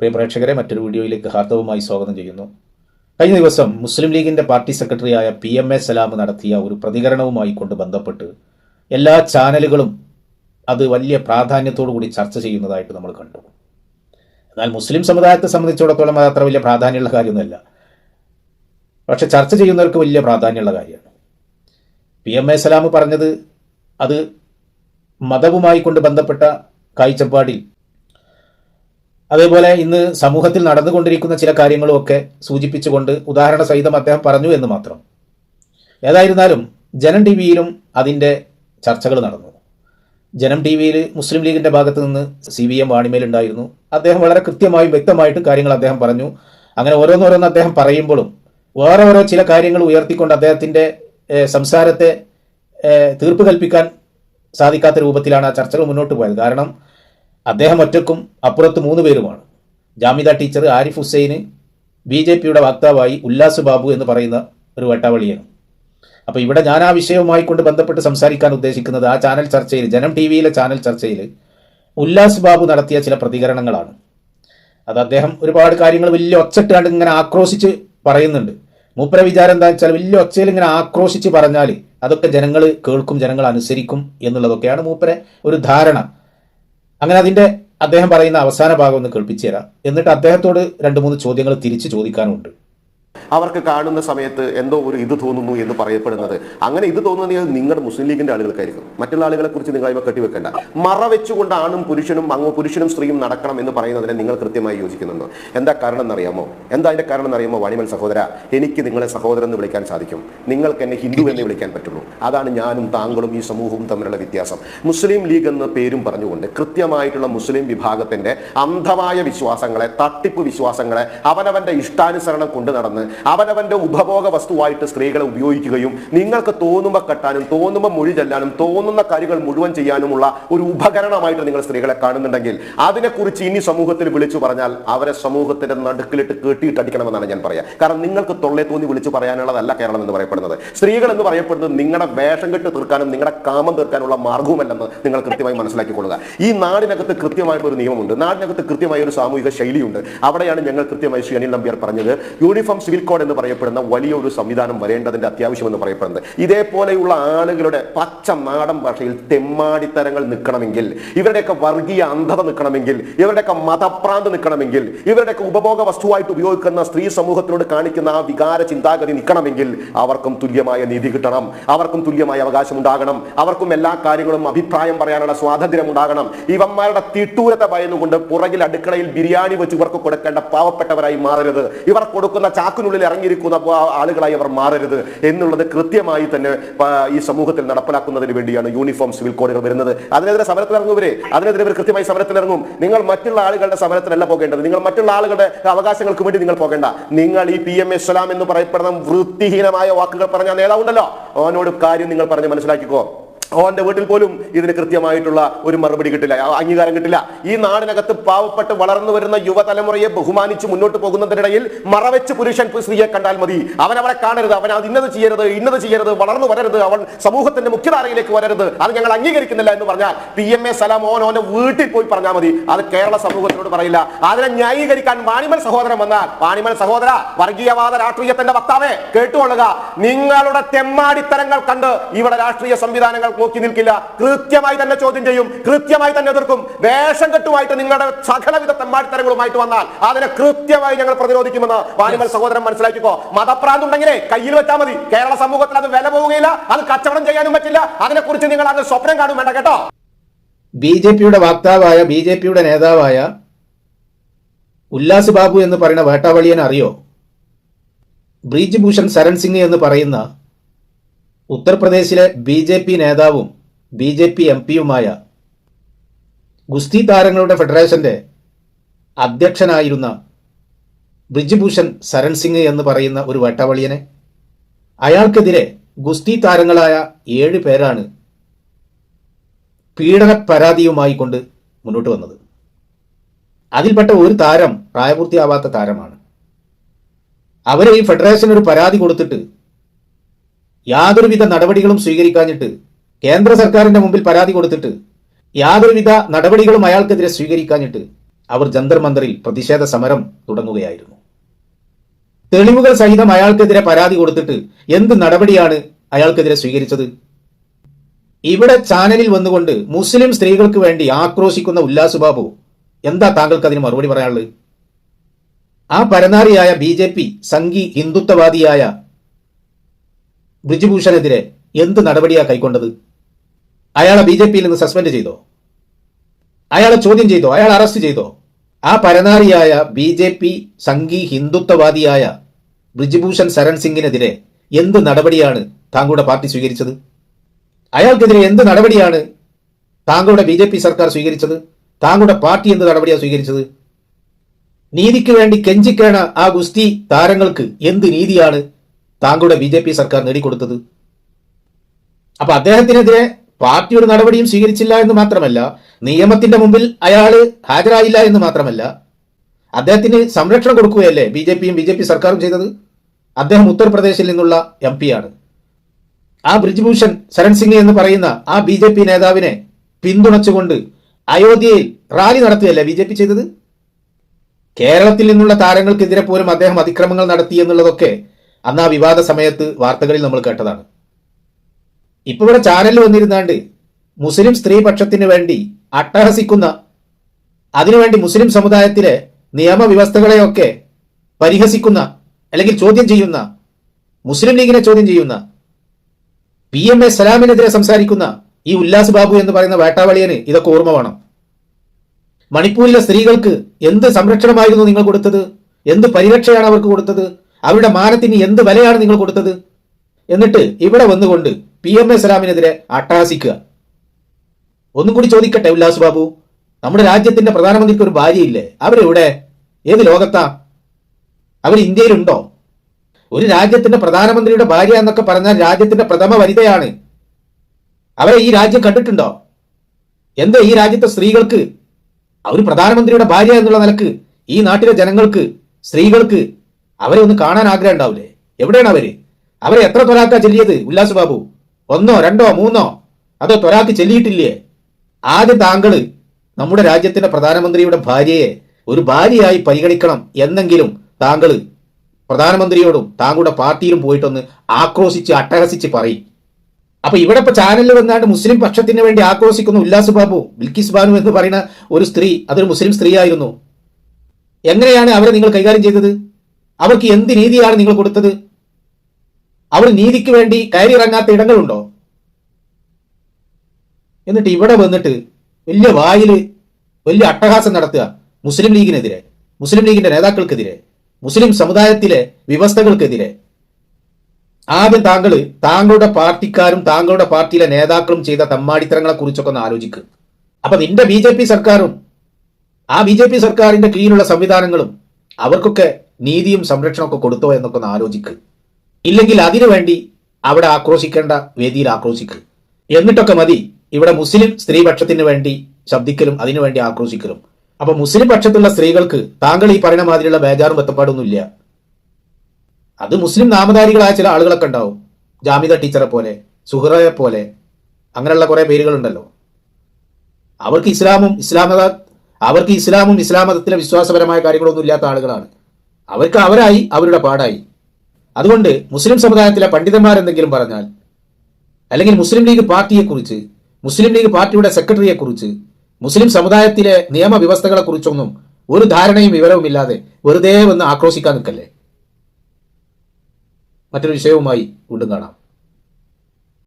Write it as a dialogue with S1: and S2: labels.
S1: പ്രിയ പ്രേക്ഷകരെ മറ്റൊരു വീഡിയോയിലേക്ക് ഹാർദവുമായി സ്വാഗതം ചെയ്യുന്നു. കഴിഞ്ഞ ദിവസം മുസ്ലിം ലീഗിന്റെ പാർട്ടി സെക്രട്ടറിയായ പി എം എ സലാം നടത്തിയ ഒരു പ്രതികരണവുമായി കൊണ്ട് ബന്ധപ്പെട്ട് എല്ലാ ചാനലുകളും അത് വലിയ പ്രാധാന്യത്തോടു കൂടി ചർച്ച ചെയ്യുന്നതായിട്ട് നമ്മൾ കണ്ടു. എന്നാൽ മുസ്ലിം സമുദായത്തെ സംബന്ധിച്ചിടത്തോളം അത് അത്ര വലിയ പ്രാധാന്യമുള്ള കാര്യമൊന്നുമല്ല. പക്ഷെ ചർച്ച ചെയ്യുന്നവർക്ക് വലിയ പ്രാധാന്യമുള്ള കാര്യമാണ്. പി എം എ സലാം പറഞ്ഞത് അത് മതവുമായി കൊണ്ട് ബന്ധപ്പെട്ട കാഴ്ചപ്പാടിൽ അതേപോലെ ഇന്ന് സമൂഹത്തിൽ നടന്നുകൊണ്ടിരിക്കുന്ന ചില കാര്യങ്ങളും ഒക്കെ സൂചിപ്പിച്ചുകൊണ്ട് ഉദാഹരണ സഹിതം അദ്ദേഹം പറഞ്ഞു എന്ന് മാത്രം. ഏതായിരുന്നാലും ജനം ടി വിയിലും അതിന്റെ ചർച്ചകൾ നടന്നു. ജനം ടി വിയിൽ മുസ്ലിം ലീഗിന്റെ ഭാഗത്ത് നിന്ന് സി വി എം വാണിമേലുണ്ടായിരുന്നു. അദ്ദേഹം വളരെ കൃത്യമായും വ്യക്തമായിട്ടും കാര്യങ്ങൾ അദ്ദേഹം പറഞ്ഞു. അങ്ങനെ ഓരോന്നോരോന്ന് അദ്ദേഹം പറയുമ്പോഴും വേറെ ഓരോ ചില കാര്യങ്ങൾ ഉയർത്തിക്കൊണ്ട് അദ്ദേഹത്തിന്റെ സംസാരത്തെ തീർപ്പ് കൽപ്പിക്കാൻ സാധിക്കാത്ത രൂപത്തിലാണ് ആ ചർച്ചകൾ മുന്നോട്ട് പോയത്. കാരണം അദ്ദേഹം ഒറ്റക്കും അപ്പുറത്ത് മൂന്ന് പേരുമാണ്. ജാമിദ ടീച്ചർ ആരിഫ് ഹുസൈന് ബി ജെ പിയുടെ വക്താവായി ഉല്ലാസ് ബാബു എന്ന് പറയുന്ന ഒരു വട്ടവളിയാണ്. അപ്പോൾ ഇവിടെ ഞാൻ ആ വിഷയവുമായി കൊണ്ട് ബന്ധപ്പെട്ട് സംസാരിക്കാൻ ഉദ്ദേശിക്കുന്നത് ആ ചാനൽ ചർച്ചയിൽ ജനം ടി വിയിലെ ചാനൽ ചർച്ചയിൽ ഉല്ലാസ് ബാബു നടത്തിയ ചില പ്രതികരണങ്ങളാണ്. അത് അദ്ദേഹം ഒരുപാട് കാര്യങ്ങൾ വലിയ ഒച്ചട്ടാണ്ട് ഇങ്ങനെ ആക്രോശിച്ച് പറയുന്നുണ്ട്. മൂപ്പര വിചാരം എന്താ വെച്ചാൽ വലിയ ഒച്ചയിൽ ഇങ്ങനെ ആക്രോശിച്ച് പറഞ്ഞാൽ അതൊക്കെ ജനങ്ങൾ കേൾക്കും ജനങ്ങൾ അനുസരിക്കും എന്നുള്ളതൊക്കെയാണ് മൂപ്പരെ ഒരു ധാരണ. അങ്ങനെ അതിന്റെ അദ്ദേഹം പറയുന്ന അവസാന ഭാഗം ഒന്ന് കേൾപ്പിച്ചു തരാം. എന്നിട്ട് അദ്ദേഹത്തോട് രണ്ട് മൂന്ന് ചോദ്യങ്ങൾ തിരിച്ച് ചോദിക്കാനുണ്ട്.
S2: അവർക്ക് കാണുന്ന സമയത്ത് എന്തോ ഒരു ഇത് തോന്നുന്നു എന്ന് പറയപ്പെടുന്നത്. അങ്ങനെ ഇത് തോന്നുന്നത് നിങ്ങളുടെ മുസ്ലിം ലീഗിന്റെ ആളുകൾക്കായിരിക്കും. മറ്റുള്ള ആളുകളെ കുറിച്ച് നിങ്ങൾ കെട്ടിവെക്കേണ്ട. മറവെച്ചുകൊണ്ട് ആണും പുരുഷനും അങ്ങ് പുരുഷനും സ്ത്രീയും നടക്കണം എന്ന് പറയുന്നതിനെ നിങ്ങൾ കൃത്യമായി യോജിക്കുന്നുണ്ടോ? എന്താ കാരണം എന്നറിയാമോ? എന്താ അതിന്റെ കാരണം എന്നറിയാമോ വാണിമൽ സഹോദര? എനിക്ക് നിങ്ങളെ സഹോദരൻ എന്ന് വിളിക്കാൻ സാധിക്കും. നിങ്ങൾക്ക് എന്നെ ഹിന്ദു എന്ന് വിളിക്കാൻ പറ്റുള്ളൂ. അതാണ് ഞാനും താങ്കളും ഈ സമൂഹവും തമ്മിലുള്ള വ്യത്യാസം. മുസ്ലിം ലീഗ് എന്ന പേരും പറഞ്ഞുകൊണ്ട് കൃത്യമായിട്ടുള്ള മുസ്ലിം വിഭാഗത്തിന്റെ അന്ധമായ വിശ്വാസങ്ങളെ തട്ടിപ്പ് വിശ്വാസങ്ങളെ അവനവന്റെ ഇഷ്ടാനുസരണം കൊണ്ടു നടന്ന് അവനവന്റെ ഉപഭോഗ വസ്തുവായിട്ട് സ്ത്രീകളെ ഉപയോഗിക്കുകയും നിങ്ങൾക്ക് തോന്നുമ്പോൾ കെട്ടാനും തോന്നുമ്പോൾ മൊഴി ചെല്ലാനും തോന്നുന്ന കാര്യങ്ങൾ മുഴുവൻ ചെയ്യാനുമുള്ള ഒരു ഉപകരണമായിട്ട് നിങ്ങൾ സ്ത്രീകളെ കാണുന്നുണ്ടെങ്കിൽ അതിനെക്കുറിച്ച് ഇനി സമൂഹത്തിൽ വിളിച്ചു പറഞ്ഞാൽ അവരെ സമൂഹത്തിന്റെ നടുക്കിലിട്ട് കെട്ടിയിട്ടടിക്കണമെന്നാണ് ഞാൻ പറയാം. കാരണം നിങ്ങൾക്ക് തൊള്ളേ തോന്നി വിളിച്ചു പറയാനുള്ളതല്ല കേരളം എന്ന് പറയപ്പെടുന്നത്. സ്ത്രീകൾ എന്ന് പറയപ്പെടുന്നത് നിങ്ങളുടെ വേഷം കെട്ട് തീർക്കാനും നിങ്ങളുടെ കാമം തീർക്കാനുള്ള മാർഗവുമല്ലെന്ന് നിങ്ങൾ കൃത്യമായി മനസ്സിലാക്കിക്കൊള്ളുക. ഈ നാടിനകത്ത് കൃത്യമായിട്ട് ഒരു നിയമമുണ്ട്. നാടിനകത്ത് കൃത്യമായ ഒരു സാമൂഹിക ശൈലിയുണ്ട്. അവിടെയാണ് ഞങ്ങൾ കൃത്യമായി ശ്രീ അനിൽ നമ്പ്യാർ പറഞ്ഞത്. യൂണിഫോം സിവിൽ കോഡ് എന്ന് പറയപ്പെടുന്ന വലിയൊരു സംവിധാനം വരേണ്ടതിന്റെ അത്യാവശ്യം എന്ന് പറയപ്പെടുന്നത്. ഇതേപോലെയുള്ള ആളുകളുടെ പച്ച നാടൻ ഭാഷയിൽ തെമ്മാടിത്തരങ്ങൾ നിൽക്കണമെങ്കിൽ ഇവരുടെയൊക്കെ വർഗീയ അന്ധത നിൽക്കണമെങ്കിൽ ഇവരുടെയൊക്കെ മതപ്രാന്ത് നിൽക്കണമെങ്കിൽ ഇവരുടെയൊക്കെ ഉപഭോഗ വസ്തുവായിട്ട് ഉപയോഗിക്കുന്ന സ്ത്രീ സമൂഹത്തിനോട് കാണിക്കുന്ന ആ വികാര ചിന്താഗതി നിൽക്കണമെങ്കിൽ അവർക്കും തുല്യമായ നീതി കിട്ടണം. അവർക്കും തുല്യമായ അവകാശം ഉണ്ടാകണം. അവർക്കും എല്ലാ കാര്യങ്ങളും അഭിപ്രായം പറയാനുള്ള സ്വാതന്ത്ര്യം ഉണ്ടാകണം. ഇവന്മാരുടെ തിട്ടൂരത്തെ ഭയന്നുകൊണ്ട് പുറകിൽ അടുക്കളയിൽ ബിരിയാണി വെച്ച് ഇവർക്ക് കൊടുക്കേണ്ട പാവപ്പെട്ടവരായി മാറരുത്. ഇവർ കൊടുക്കുന്ന ചാക്കിനുള്ളിൽ ഇറങ്ങിയിരിക്കുന്ന ആളുകളായി അവർ മാറരുത് എന്നുള്ളത് കൃത്യമായി തന്നെ ഈ സമൂഹത്തിൽ നടപ്പിലാക്കുന്നതിന് വേണ്ടിയാണ് യൂണിഫോം സിവിൽ കോഡുകൾ വരുന്നത്. അതിനെതിരെ സമരത്തിലിറങ്ങുവരെ. അതിനെതിരെ കൃത്യമായി സമരത്തിലിറങ്ങും. നിങ്ങൾ മറ്റുള്ള ആളുകളുടെ സമരത്തിലല്ല പോകേണ്ടത്. നിങ്ങൾ മറ്റുള്ള ആളുകളുടെ അവകാശങ്ങൾക്ക് വേണ്ടി നിങ്ങൾ പോകേണ്ട. നിങ്ങൾ ഈ പി എം ഇസ്ലാം എന്ന് പറയപ്പെടുന്ന വൃത്തിഹീനമായ വാക്കുകൾ പറഞ്ഞ നേതാവുണ്ടല്ലോ. അവനോട് കാര്യം നിങ്ങൾ പറഞ്ഞ് മനസ്സിലാക്കിക്കോ. ഓന്റെ വീട്ടിൽ പോലും ഇതിന് കൃത്യമായിട്ടുള്ള ഒരു മറുപടി കിട്ടില്ല അംഗീകാരം കിട്ടില്ല. ഈ നാടിനകത്ത് പാവപ്പെട്ട് വളർന്നു വരുന്ന യുവതലമുറയെ ബഹുമാനിച്ച് മുന്നോട്ട് പോകുന്നതിനിടയിൽ മറവെച്ച് പുരുഷൻ സ്ത്രീയെ കണ്ടാൽ മതി. അവൻ അവളെ കാണരുത് അവൻ അത് ഇന്നത് ചെയ്യരുത് ഇന്നത് ചെയ്യരുത് വളർന്നു വരരുത് അവൻ സമൂഹത്തിന്റെ മുഖ്യധാരയിലേക്ക് വരരുത് അത് ഞങ്ങൾ അംഗീകരിക്കുന്നില്ല എന്ന് പറഞ്ഞാൽ പി. എം. എ. സലാം ഓൻ ഓന്റെ വീട്ടിൽ പോയി പറഞ്ഞാൽ മതി. അത് കേരള സമൂഹത്തിനോട് പറയില്ല. അതിനെ ന്യായീകരിക്കാൻ വാണിമൽ സഹോദരൻ വന്നാൽ വാണിമൽ സഹോദര വർഗീയവാദ രാഷ്ട്രീയത്തിന്റെ വക്താവേ കേട്ടുകൊള്ളുക. നിങ്ങളുടെ തെമ്മാടിത്തരങ്ങൾ കണ്ട് ഇവിടെ രാഷ്ട്രീയ സംവിധാനങ്ങൾ നോക്കി നിൽക്കില്ല. കൃത്യമായി തന്നെ ചോദ്യം ചെയ്യും. കൃത്യമായി തന്നെ എതിർക്കും. വേഷം കെട്ടുമായിട്ട് നിങ്ങളുടെ സകലവിധ തെമ്മാടിത്തരങ്ങളുമായിട്ട് വന്നാൽ അതിനെ കൃത്യമായി ഞങ്ങൾ പ്രതിരോധിക്കുമെന്ന് വാനിമൽ സഹോദരൻ മനസ്സിലാക്കിക്കോ. മതപ്രാന്തുണ്ടെങ്കിലേ കയ്യിൽ വെച്ചാൽ മതി. കേരള സമൂഹത്തിൽ അത് വില പോവുകയില്ല. അത് കച്ചവടം ചെയ്യാനും പറ്റില്ല. അതിനെക്കുറിച്ച് നിങ്ങൾ അങ്ങ് സ്വപ്നം കാണും വേണ്ട കേട്ടോ.
S1: ബി ജെ പിയുടെ വക്താവായ ബി ജെ പിയുടെ നേതാവായ ഉല്ലാസ് ബാബു എന്ന് പറയുന്ന വേട്ടാവളിയൻ അറിയോ? ബ്രീജ് ഭൂഷൺ സരൺ സിംഗ് എന്ന് പറയുന്ന ഉത്തർപ്രദേശിലെ ബി ജെ പി നേതാവും ബി ജെ പി എം പിയുമായ ഗുസ്തി താരങ്ങളുടെ ഫെഡറേഷന്റെ അധ്യക്ഷനായിരുന്ന ബ്രിജ്ഭൂഷൺ സരൺ സിംഗ് എന്ന് പറയുന്ന ഒരു വട്ടവളിയനെ അയാൾക്കെതിരെ ഗുസ്തി താരങ്ങളായ ഏഴ് പേരാണ് പീഡന പരാതിയുമായി കൊണ്ട് മുന്നോട്ട് വന്നത്. അതിൽപ്പെട്ട ഒരു താരം പ്രായപൂർത്തിയാവാത്ത താരമാണ്. അവരെ ഈ ഫെഡറേഷൻ ഒരു പരാതി കൊടുത്തിട്ട് യാതൊരുവിധ നടപടികളും സ്വീകരിക്കാഞ്ഞിട്ട് കേന്ദ്ര സർക്കാരിന്റെ മുമ്പിൽ പരാതി കൊടുത്തിട്ട് യാതൊരുവിധ നടപടികളും അയാൾക്കെതിരെ സ്വീകരിക്കാഞ്ഞിട്ട് അവർ ജന്തർ മന്ദറിൽ പ്രതിഷേധ സമരം തുടങ്ങുകയായിരുന്നു. തെളിവുകൾ സഹിതം അയാൾക്കെതിരെ പരാതി കൊടുത്തിട്ട് എന്ത് നടപടിയാണ് അയാൾക്കെതിരെ സ്വീകരിച്ചത്? ഇവിടെ ചാനലിൽ വന്നുകൊണ്ട് മുസ്ലിം സ്ത്രീകൾക്ക് വേണ്ടി ആക്രോശിക്കുന്ന ഉല്ലാസ് ബാബു എന്താ താങ്കൾക്ക് അതിന് മറുപടി പറയാനുള്ളത്? ആ പരനാരിയായ ബി ജെ പി സംഘി ഹിന്ദുത്വവാദിയായ ബ്രിജുഭൂഷണെതിരെ എന്ത് നടപടിയാണ് കൈക്കൊണ്ടത്? അയാളെ ബി ജെ പിയിൽ നിന്ന് സസ്പെൻഡ് ചെയ്തോ? അയാളെ ചോദ്യം ചെയ്തോ? അയാൾ അറസ്റ്റ് ചെയ്തോ? ആ പരനാരിയായ ബി ജെ പി സംഘി ഹിന്ദുത്വവാദിയായ ബ്രിജ്ഭൂഷൺ ശരൺ സിംഗിനെതിരെ എന്ത് നടപടിയാണ് താങ്കളുടെ പാർട്ടി സ്വീകരിച്ചത്? അയാൾക്കെതിരെ എന്ത് നടപടിയാണ് താങ്കളുടെ ബി ജെ പി സർക്കാർ സ്വീകരിച്ചത്? താങ്കളുടെ പാർട്ടി എന്ത് നടപടിയാണ് സ്വീകരിച്ചത്? നീതിക്ക് വേണ്ടി കെഞ്ചിക്കേണ ആ ഗുസ്തി താരങ്ങൾക്ക് എന്ത് നീതിയാണ്? താങ്കളുടെ ബി ജെ പി സർക്കാർ നേടിക്കൊടുത്തത്? അപ്പൊ അദ്ദേഹത്തിനെതിരെ പാർട്ടി ഒരു നടപടിയും സ്വീകരിച്ചില്ല എന്ന് മാത്രമല്ല നിയമത്തിന്റെ മുമ്പിൽ അയാൾ ഹാജരായില്ല എന്ന് മാത്രമല്ല അദ്ദേഹത്തിന് സംരക്ഷണം കൊടുക്കുകയല്ലേ ബി ജെ പിയും ബി ജെ പി സർക്കാരും ചെയ്തത്? അദ്ദേഹം ഉത്തർപ്രദേശിൽ നിന്നുള്ള എം ആണ്. ആ ബ്രിജ്ഭൂഷൺ ശരൺ സിംഗ് എന്ന് പറയുന്ന ആ ബി ജെ പി നേതാവിനെ പിന്തുണച്ചുകൊണ്ട് അയോധ്യയിൽ റാലി നടത്തുകയല്ലേ ബി ജെ പി ചെയ്തത്? കേരളത്തിൽ നിന്നുള്ള താരങ്ങൾക്കെതിരെ പോലും അദ്ദേഹം അതിക്രമങ്ങൾ നടത്തി എന്നുള്ളതൊക്കെ അന്ന് ആ വിവാദ സമയത്ത് വാർത്തകളിൽ നമ്മൾ കേട്ടതാണ്. ഇപ്പൊ ഇവിടെ ചാനലിൽ വന്നിരുന്നാണ്ട് മുസ്ലിം സ്ത്രീ സ്ത്രീപക്ഷത്തിന് വേണ്ടി അട്ടഹസിക്കുന്ന അതിനുവേണ്ടി മുസ്ലിം സമുദായത്തിലെ നിയമവ്യവസ്ഥകളെയൊക്കെ പരിഹസിക്കുന്ന അല്ലെങ്കിൽ ചോദ്യം ചെയ്യുന്ന മുസ്ലിം ലീഗിനെ ചോദ്യം ചെയ്യുന്ന പി എം എ സലാമിനെതിരെ സംസാരിക്കുന്ന ഈ ഉല്ലാസ് ബാബു എന്ന് പറയുന്ന വേട്ടാവളിയന് ഇതൊക്കെ ഓർമ്മ വേണം. മണിപ്പൂരിലെ സ്ത്രീകൾക്ക് എന്ത് സംരക്ഷണമായിരുന്നു നിങ്ങൾ കൊടുത്തത്? എന്ത് പരിരക്ഷയാണ് അവർക്ക് കൊടുത്തത്? അവരുടെ മാനത്തിന് എന്ത് വിലയാണ് നിങ്ങൾ കൊടുത്തത്? എന്നിട്ട് ഇവിടെ വന്നുകൊണ്ട് പി എം എ സലാമിനെതിരെ അട്ടാസിക്കുക ഒന്നും കൂടി ചോദിക്കട്ടെ ഉല്ലാസ് ബാബു? നമ്മുടെ രാജ്യത്തിന്റെ പ്രധാനമന്ത്രിക്ക് ഒരു ഭാര്യയില്ലേ? അവരെവിടെ? ഏത് ലോകത്താ? അവർ ഇന്ത്യയിലുണ്ടോ? ഒരു രാജ്യത്തിന്റെ പ്രധാനമന്ത്രിയുടെ ഭാര്യ എന്നൊക്കെ പറഞ്ഞാൽ രാജ്യത്തിന്റെ പ്രഥമ വനിതയാണ്. അവരെ ഈ രാജ്യം കണ്ടിട്ടുണ്ടോ? എന്താ ഈ രാജ്യത്തെ സ്ത്രീകൾക്ക്? അവർ പ്രധാനമന്ത്രിയുടെ ഭാര്യ എന്നുള്ള നിലയ്ക്ക് ഈ നാട്ടിലെ ജനങ്ങൾക്ക് സ്ത്രീകൾക്ക് അവരെ ഒന്ന് കാണാൻ ആഗ്രഹം ഉണ്ടാവില്ലേ എവിടെയാണ് അവർ? അവരെ എത്ര തൊലാക്ക ചെല്ലിയത്? ഉല്ലാസ് ബാബു. ഒന്നോ രണ്ടോ മൂന്നോ? അതോ തൊലാക്ക് ചെല്ലിയിട്ടില്ലേ? ആദ്യം താങ്കൾ നമ്മുടെ രാജ്യത്തിന്റെ പ്രധാനമന്ത്രിയുടെ ഭാര്യയെ ഒരു ഭാര്യയായി പരിഗണിക്കണം എന്നെങ്കിലും താങ്കൾ പ്രധാനമന്ത്രിയോടും താങ്കളുടെ പാർട്ടിയിലും പോയിട്ടൊന്ന് ആക്രോശിച്ച് അട്ടഹസിച്ച് പറയും. അപ്പൊ ഇവിടെ ഇപ്പൊ ചാനലിൽ വന്നാണ്ട് മുസ്ലിം പക്ഷത്തിന് വേണ്ടി ആക്രോശിക്കുന്ന ഉല്ലാസ് ബാബു ബിൽക്കിസ് ബാനു എന്ന് പറയുന്ന ഒരു സ്ത്രീ. അതൊരു മുസ്ലിം സ്ത്രീ ആയിരുന്നു എങ്ങനെയാണ് അവരെ നിങ്ങൾ കൈകാര്യം ചെയ്തത്? അവർക്ക് എന്ത് നീതിയാണ് നിങ്ങൾ കൊടുത്തത്? അവർ നീതിക്ക് വേണ്ടി കയറിയിറങ്ങാത്ത ഇടങ്ങളുണ്ടോ? എന്നിട്ട് ഇവിടെ വന്നിട്ട് വലിയ വായിൽ വലിയ അട്ടഹാസം നടത്തുക മുസ്ലിം ലീഗിനെതിരെ മുസ്ലിം ലീഗിന്റെ നേതാക്കൾക്കെതിരെ മുസ്ലിം സമുദായത്തിലെ വ്യവസ്ഥകൾക്കെതിരെ. ആദ്യം താങ്കൾ താങ്കളുടെ പാർട്ടിക്കാരും താങ്കളുടെ പാർട്ടിയിലെ നേതാക്കളും ചെയ്ത തമ്മാടിത്തരങ്ങളെ കുറിച്ചൊക്കെ ഒന്ന് ആലോചിക്കുക അപ്പൊ നിന്റെ ബി സർക്കാരും ആ ബി സർക്കാരിന്റെ കീഴിലുള്ള സംവിധാനങ്ങളും അവർക്കൊക്കെ നീതിയും സംരക്ഷണമൊക്കെ കൊടുത്തോ എന്നൊക്കെ ഒന്ന് ആലോചിക്ക്. ഇല്ലെങ്കിൽ അതിനുവേണ്ടി അവിടെ ആക്രോശിക്കേണ്ട വേദിയിൽ ആക്രോശിക്ക്. എന്നിട്ടൊക്കെ മതി ഇവിടെ മുസ്ലിം സ്ത്രീപക്ഷത്തിന് വേണ്ടി ശബ്ദിക്കലും അതിനുവേണ്ടി ആക്രോശിക്കലും. അപ്പൊ മുസ്ലിം പക്ഷത്തുള്ള സ്ത്രീകൾക്ക് താങ്കൾ ഈ പറയുന്ന മാതിരിയുള്ള ബേജാറും ബത്തപ്പാടൊന്നുമില്ല. അത് മുസ്ലിം നാമധാരികളായ ചില ആളുകളൊക്കെ ഉണ്ടാവും. ജാമിദ ടീച്ചറെ പോലെ സുഹറയെ പോലെ അങ്ങനെയുള്ള കുറെ പേരുകളുണ്ടല്ലോ. അവർക്ക് ഇസ്ലാമും ഇസ്ലാമത അവർക്ക് ഇസ്ലാമും ഇസ്ലാമതത്തിലെ വിശ്വാസപരമായ കാര്യങ്ങളൊന്നും ഇല്ലാത്ത ആളുകളാണ്. അവർക്ക് അവരായി അവരുടെ പാടായി. അതുകൊണ്ട് മുസ്ലിം സമുദായത്തിലെ പണ്ഡിതന്മാരെന്തെങ്കിലും പറഞ്ഞാൽ അല്ലെങ്കിൽ മുസ്ലിം ലീഗ് പാർട്ടിയെക്കുറിച്ച് മുസ്ലിം ലീഗ് പാർട്ടിയുടെ സെക്രട്ടറിയെക്കുറിച്ച് മുസ്ലിം സമുദായത്തിലെ നിയമവ്യവസ്ഥകളെക്കുറിച്ചൊന്നും ഒരു ധാരണയും വിവരവും ഇല്ലാതെ വെറുതെ വന്ന് ആക്രോശിക്കാൻ നിൽക്കല്ലേ? മറ്റൊരു വിഷയവുമായി വീണ്ടും കാണാം.